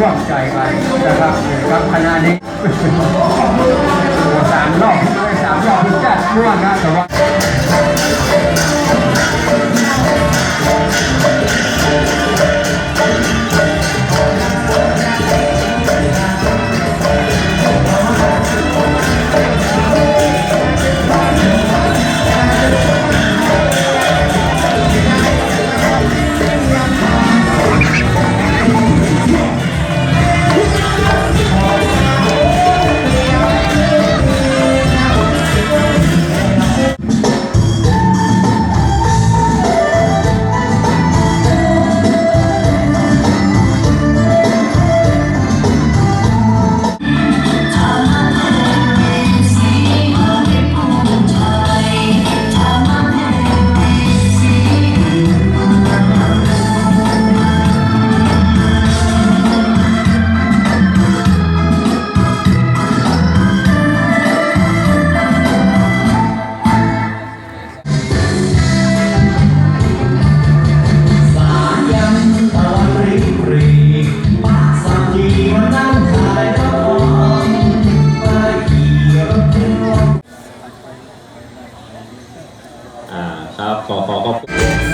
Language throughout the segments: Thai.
ร่วมใจกันนะครับนะครับคณะนี้สามรอบสามรอบพิจารณานะแต่ว่า ครับขอขอขอบคุณ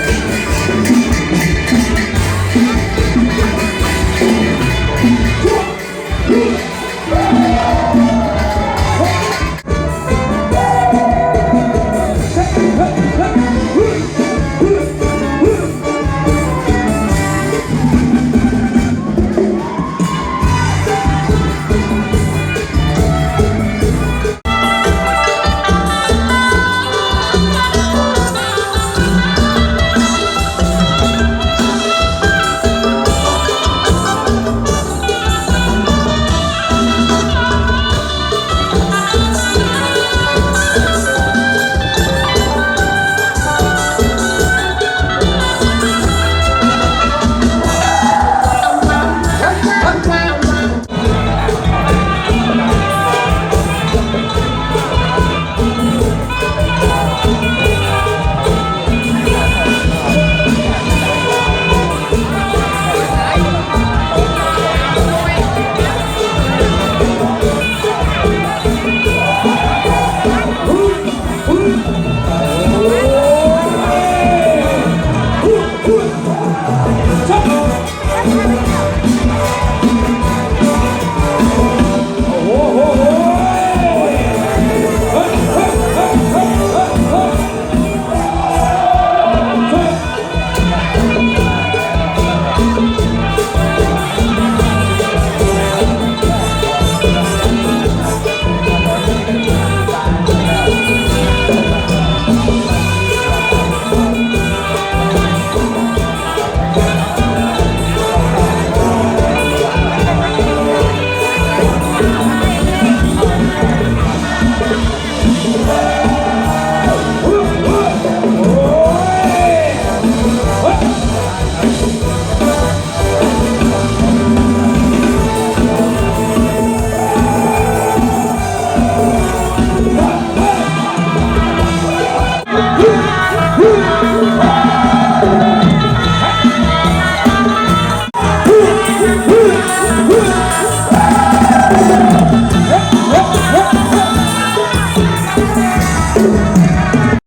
Yeah.